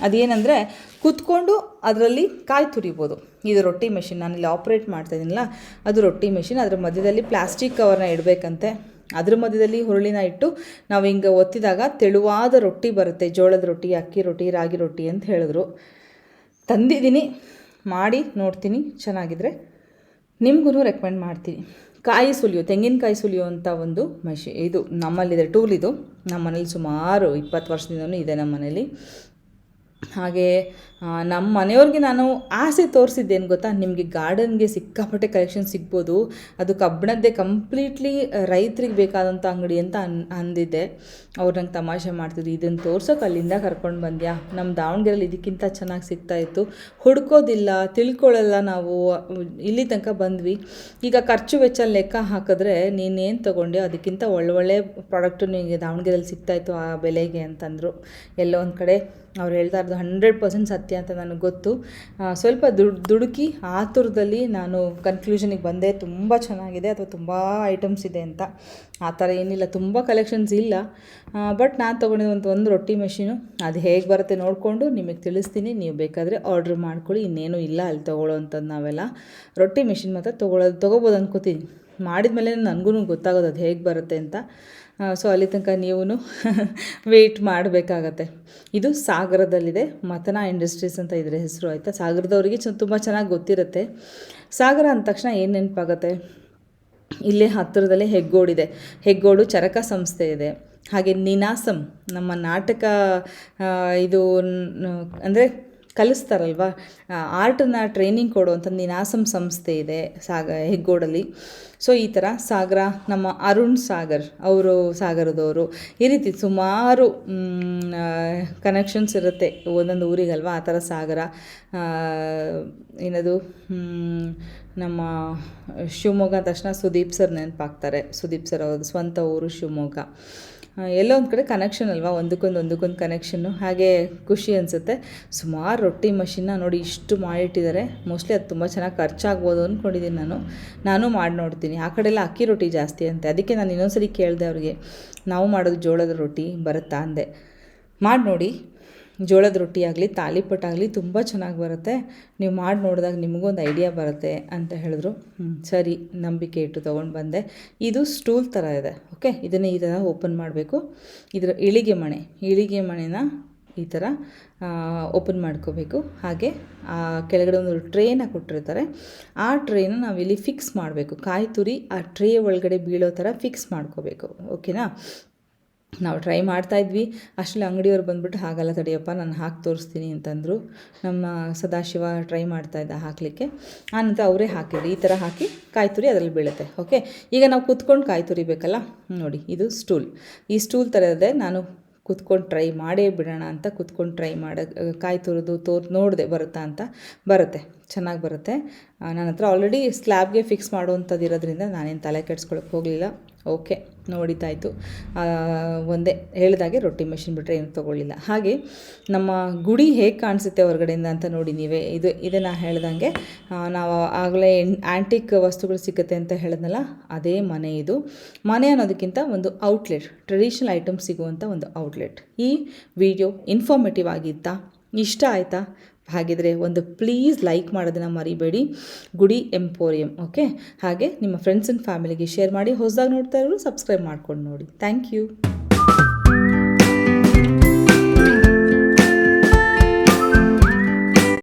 ಅದೇನಂದರೆ ಕೂತ್ಕೊಂಡು ಅದರಲ್ಲಿ ಕಾಯಿ ತುರಿಬೋದು. ಇದು ರೊಟ್ಟಿ ಮೆಷಿನ್, ನಾನಿಲ್ಲಿ ಆಪ್ರೇಟ್ ಮಾಡ್ತಾ ಇದ್ದೀನಲ್ಲ ಅದು ರೊಟ್ಟಿ ಮೆಷಿನ್. ಅದರ ಮಧ್ಯದಲ್ಲಿ ಪ್ಲಾಸ್ಟಿಕ್ ಕವರ್ನ ಇಡಬೇಕಂತೆ. ಅದ್ರ ಮಧ್ಯದಲ್ಲಿ ಹುರುಳಿನ ಇಟ್ಟು ನಾವು ಹಿಂಗೆ ಒತ್ತಿದಾಗ ತೆಳುವಾದ ರೊಟ್ಟಿ ಬರುತ್ತೆ, ಜೋಳದ ರೊಟ್ಟಿ, ಅಕ್ಕಿ ರೊಟ್ಟಿ, ರಾಗಿ ರೊಟ್ಟಿ ಅಂತ ಹೇಳಿದ್ರು. ತಂದಿದ್ದೀನಿ, ಮಾಡಿ ನೋಡ್ತೀನಿ, ಚೆನ್ನಾಗಿದ್ರೆ. ನಿಮಗೂ ರೆಕಮೆಂಡ್ ಮಾಡ್ತೀನಿ. ಕಾಯಿ ಸುಲಿಯೋ, ತೆಂಗಿನಕಾಯಿ ಸುಲಿಯೋ ಅಂತ ಒಂದು ಮಷಿ ಇದು ನಮ್ಮಲ್ಲಿದೆ ಟೂಲ್ ಇದು. ನಮ್ಮ ಮನೇಲಿ ಸುಮಾರು ಇಪ್ಪತ್ತು ವರ್ಷದಿಂದನೂ ಇದೆ ನಮ್ಮ ಮನೇಲಿ ಹಾಗೆ ನಮ್ಮ ಮನೆಯವ್ರಿಗೆ ನಾನು ಆಸೆ ತೋರಿಸಿದ್ದೇನು ಗೊತ್ತಾ? ನಿಮಗೆ ಗಾರ್ಡನ್ಗೆ ಸಿಕ್ಕಾಪಟ್ಟೆ ಕಲೆಕ್ಷನ್ ಸಿಗ್ಬೋದು. ಅದು ಕಬ್ಬಣದ್ದೇ ಕಂಪ್ಲೀಟ್ಲಿ ರೈತರಿಗೆ ಬೇಕಾದಂಥ ಅಂಗಡಿ ಅಂತ ಅನ್, ಅಂದಿದ್ದೆ. ಅವ್ರು ನಂಗೆ ತಮಾಷೆ ಮಾಡ್ತಿದ್ರು ಇದನ್ನು ತೋರ್ಸೋಕೆ ಅಲ್ಲಿಂದ ಕರ್ಕೊಂಡು ಬಂದ್ಯಾ? ನಮ್ಮ ದಾವಣಗೆರೆಯಲ್ಲಿ ಇದಕ್ಕಿಂತ ಚೆನ್ನಾಗಿ ಸಿಗ್ತಾ ಇತ್ತು. ಹುಡ್ಕೋದಿಲ್ಲ ತಿಳ್ಕೊಳ್ಳಲ್ಲ ನಾವು. ಇಲ್ಲಿ ತನಕ ಬಂದ್ವಿ. ಈಗ ಖರ್ಚು ವೆಚ್ಚ ಲೆಕ್ಕ ಹಾಕಿದ್ರೆ ನೀನೇನು ತೊಗೊಂಡೆ ಅದಕ್ಕಿಂತ ಒಳ್ಳೊಳ್ಳೆ ಪ್ರಾಡಕ್ಟು ನಿಮಗೆ ದಾವಣಗೆರೆಯಲ್ಲಿ ಸಿಗ್ತಾ ಇತ್ತು ಆ ಬೆಲೆಗೆ, ಅಂತಂದರು. ಎಲ್ಲೋ ಒಂದು ಕಡೆ ಅವ್ರು ಹೇಳ್ತಾ ಇರೋದು, ಹಂಡ್ರೆಡ್ ಪರ್ಸೆಂಟ್ ಸತ್ಯ. ಅಂತ ನನಗೆ ಗೊತ್ತು. ಸ್ವಲ್ಪ ದುಡ್, ದುಡುಕಿ ಆತುರದಲ್ಲಿ ನಾನು ಕನ್ಕ್ಲೂಷನಿಗೆ ಬಂದೆ. ತುಂಬ ಚೆನ್ನಾಗಿದೆ. ಅಥವಾ ತುಂಬ ಐಟಮ್ಸ್ ಇದೆ ಅಂತ. ಆ ಥರ ಏನಿಲ್ಲ. ತುಂಬ ಕಲೆಕ್ಷನ್ಸ್ ಇಲ್ಲ. ಬಟ್ ನಾನು ತೊಗೊಂಡಿದ್ದು ಒಂದು ಒಂದು ರೊಟ್ಟಿ ಮೆಷಿನು ಅದು ಹೇಗೆ ಬರುತ್ತೆ ನೋಡಿಕೊಂಡು ನಿಮಗೆ ತಿಳಿಸ್ತೀನಿ. ನೀವು ಬೇಕಾದರೆ ಆರ್ಡ್ರ್ ಮಾಡ್ಕೊಳ್ಳಿ. ಇನ್ನೇನು ಇಲ್ಲ ಅಲ್ಲಿ ತೊಗೊಳ್ಳೋ ಅಂಥದ್ದು ನಾವೆಲ್ಲ. ರೊಟ್ಟಿ ಮೆಷಿನ್ ಮಾತ್ರ ತೊಗೊಳೋದು, ತೊಗೋಬೋದು ಅನ್ಕೋತೀನಿ. ಮಾಡಿದ ಮೇಲೆ ನನಗೂ ಗೊತ್ತಾಗೋದು ಅದು ಹೇಗೆ ಬರುತ್ತೆ ಅಂತ. ಸೊ ಅಲ್ಲಿ ತನಕ ನೀವು ವೆಯ್ಟ್ ಮಾಡಬೇಕಾಗತ್ತೆ. ಇದು ಸಾಗರದಲ್ಲಿದೆ. ಮತನ ಇಂಡಸ್ಟ್ರೀಸ್ ಅಂತ ಇದರ ಹೆಸರು ಆಯಿತಾ? ಸಾಗರದವರಿಗೆ ಚ ತುಂಬ ಚೆನ್ನಾಗಿ ಗೊತ್ತಿರುತ್ತೆ. ಸಾಗರ ಅಂದ ತಕ್ಷಣ ಏನು ನೆನಪಾಗತ್ತೆ? ಇಲ್ಲೇ ಹತ್ತಿರದಲ್ಲೇ ಹೆಗ್ಗೋಡಿದೆ ಹೆಗ್ಗೋಡು ಚರಕ ಸಂಸ್ಥೆ ಇದೆ. ಹಾಗೆ ನಿನಾಸಂ, ನಮ್ಮ ನಾಟಕ ಇದು ಅಂದರೆ ಕಲಿಸ್ತಾರಲ್ವ? ಆರ್ಟನ್ನ ಟ್ರೈನಿಂಗ್ ಕೊಡುವಂಥ ನಿನಾಸಂ ಸಂಸ್ಥೆ ಇದೆ ಸಾಗ, ಹೆಗ್ಗೋಡಲ್ಲಿ. ಸೊ ಈ ಥರ ಸಾಗರ, ನಮ್ಮ ಅರುಣ್ ಸಾಗರ್, ಅವರು ಸಾಗರದವರು. ಈ ರೀತಿ ಸುಮಾರು ಕನೆಕ್ಷನ್ಸ್ ಇರುತ್ತೆ ಒಂದೊಂದು ಊರಿಗಲ್ವ? ಆ ಥರ ಸಾಗರ. ಏನದು ನಮ್ಮ ಶಿವಮೊಗ್ಗ ತಕ್ಷಣ ಸುದೀಪ್ ಸರ್ ನೆನಪಾಗ್ತಾರೆ. ಸುದೀಪ್ ಸರ್ ಅವ್ರದ್ದು ಸ್ವಂತ ಊರು ಶಿವಮೊಗ್ಗ. ಎಲ್ಲೋ ಒಂದು ಕಡೆ ಕನೆಕ್ಷನ್ ಅಲ್ವಾ? ಒಂದಕ್ಕೊಂದು ಒಂದಕ್ಕೊಂದು ಕನೆಕ್ಷನ್ನು ಹಾಗೆ ಖುಷಿ ಅನಿಸುತ್ತೆ. ಸುಮಾರು ರೊಟ್ಟಿ ಮಷಿನ್ನ ನೋಡಿ ಇಷ್ಟು ಮಾಡಿಟ್ಟಿದ್ದಾರೆ ಮೋಸ್ಟ್ಲಿ ಅದು ತುಂಬ ಚೆನ್ನಾಗಿ ಖರ್ಚಾಗ್ಬೋದು ಅಂದ್ಕೊಂಡಿದ್ದೀನಿ ನಾನು. ನಾನು ಮಾಡಿ ನೋಡ್ತೀನಿ. ಆ ಕಡೆ ಎಲ್ಲ ಅಕ್ಕಿ ರೊಟ್ಟಿ ಜಾಸ್ತಿ ಅಂತೆ. ಅದಕ್ಕೆ ನಾನು ಇನ್ನೊಂದ್ಸರಿ ಕೇಳಿದೆ ಅವ್ರಿಗೆ. ನಾವು ಮಾಡೋದು ಜೋಳದ ರೊಟ್ಟಿ ಬರುತ್ತಾ ಅಂದೆ. ಮಾಡಿ ನೋಡಿ. ಜೋಳದ ರೊಟ್ಟಿ ಆಗಲಿ, ತಾಲಿಪಟ್ ಆಗಲಿ ತುಂಬ ಚೆನ್ನಾಗಿ ಬರುತ್ತೆ. ನೀವು ಮಾಡಿ ನೋಡಿದಾಗ ನಿಮಗೂ ಒಂದು ಐಡಿಯಾ ಬರುತ್ತೆ ಅಂತ ಹೇಳಿದ್ರು. ಸರಿ, ನಂಬಿಕೆ ಇಟ್ಟು ತೊಗೊಂಡು ಬಂದೆ. ಇದು ಸ್ಟೂಲ್ ಥರ ಇದೆ ಓಕೆ ಇದನ್ನು ಈ ಥರ ಓಪನ್ ಮಾಡಬೇಕು. ಇದರ ಇಳಿಗೆ ಮಣೆ, ಇಳಿಗೆ ಮಣೆನ ಈ ಥರ ಓಪನ್ ಮಾಡ್ಕೋಬೇಕು. ಹಾಗೆ ಕೆಳಗಡೆ ಒಂದು ಟ್ರೇನ ಕೊಟ್ಟಿರ್ತಾರೆ. ಆ ಟ್ರೇನ ನಾವಿಲ್ಲಿ ಫಿಕ್ಸ್ ಮಾಡಬೇಕು. ಕಾಯಿ ತುರಿ ಆ ಟ್ರೇ ಒಳಗಡೆ ಬೀಳೋ ಥರ ಫಿಕ್ಸ್ ಮಾಡ್ಕೋಬೇಕು ಓಕೆನಾ ನಾವು ಟ್ರೈ ಮಾಡ್ತಾ ಇದ್ವಿ. ಅಷ್ಟರಲ್ಲಿ ಅಂಗಡಿಯವ್ರು ಬಂದ್ಬಿಟ್ಟು, ಹಾಗಲ್ಲ ತಡಿಯಪ್ಪ, ನಾನು ಹಾಕಿ ತೋರಿಸ್ತೀನಿ ಅಂತಂದರು. ನಮ್ಮ ಸದಾಶಿವ ಟ್ರೈ ಮಾಡ್ತಾ ಇದ್ದ ಹಾಕಲಿಕ್ಕೆ. ಆನಂತರ ಅವರೇ ಹಾಕಿದ್ರು. ಈ ಥರ ಹಾಕಿ ಕಾಯಿ ತುರಿ ಅದರಲ್ಲಿ ಬೀಳುತ್ತೆ ಓಕೆ ಈಗ ನಾವು ಕುತ್ಕೊಂಡು ಕಾಯಿ ತುರಿಬೇಕಲ್ಲ ನೋಡಿ, ಇದು ಸ್ಟೂಲ್ ಈ ಸ್ಟೂಲ್ ಥರದೇ ನಾನು ಕುತ್ಕೊಂಡು ಟ್ರೈ ಮಾಡೇ ಬಿಡೋಣ ಅಂತ ಕುತ್ಕೊಂಡು ಟ್ರೈ ಮಾಡ ಕಾಯಿ ತುರಿದು ತೋರ್, ನೋಡಿದೆ ಬರುತ್ತಾ ಅಂತ ಬರುತ್ತೆ. ಚೆನ್ನಾಗಿ ಬರುತ್ತೆ. ನನ್ನ ಹತ್ರ ಆಲ್ರೆಡಿ ಸ್ಲ್ಯಾಬ್ಗೆ ಫಿಕ್ಸ್ ಮಾಡುವಂಥದ್ದು ಇರೋದ್ರಿಂದ ನಾನೇನು ತಲೆ ಕೆಡ್ಸ್ಕೊಳಕ್ಕೆ ಹೋಗಲಿಲ್ಲ. ಓಕೆ ನೋಡಿತಾಯಿತು ಒಂದೇ ಹೇಳಿದಾಗೆ ರೊಟ್ಟಿ ಮೆಷಿನ್ ಬಿಟ್ಟರೆ ಏನು ತೊಗೊಳ್ಳಿಲ್ಲ. ಹಾಗೆ ನಮ್ಮ ಗುಡಿ ಹೇಗೆ ಕಾಣಿಸುತ್ತೆ ಹೊರಗಡೆಯಿಂದ ಅಂತ ನೋಡಿ ನೀವೇ. ಇದು, ಇದೇ ನಾ ಹೇಳ್ದಂಗೆ ನಾವು ಆಗಲೇ ಆ್ಯಂಟಿಕ್ ವಸ್ತುಗಳು ಸಿಗುತ್ತೆ ಅಂತ ಹೇಳಿದ್ನಲ್ಲ, ಅದೇ ಮನೆ ಇದು. ಮನೆ ಅನ್ನೋದಕ್ಕಿಂತ ಒಂದು ಔಟ್ಲೆಟ್ ಟ್ರೆಡಿಷನಲ್ ಐಟಮ್ ಸಿಗುವಂಥ ಒಂದು ಔಟ್ಲೆಟ್ ಈ ವಿಡಿಯೋ ಇನ್ಫಾರ್ಮೇಟಿವ್ ಆಗಿತ್ತಾ? ಇಷ್ಟ ಆಯಿತಾ? ಹಾಗಿದ್ರೆ ಒಂದು ಪ್ಲೀಸ್ ಲೈಕ್ ಮಾಡೋದನ್ನು ಮರಿಬೇಡಿ. ಗುಡಿ ಎಂಪೋರಿಯಂ ಓಕೆ ಹಾಗೆ ನಿಮ್ಮ ಫ್ರೆಂಡ್ಸ್ ಆ್ಯಂಡ್ ಫ್ಯಾಮಿಲಿಗೆ ಶೇರ್ ಮಾಡಿ, ಹೊಸದಾಗಿ ನೋಡ್ತಾ ಇರೋರು ಸಬ್ಸ್ಕ್ರೈಬ್ ಮಾಡ್ಕೊಂಡು ನೋಡಿ. Thank you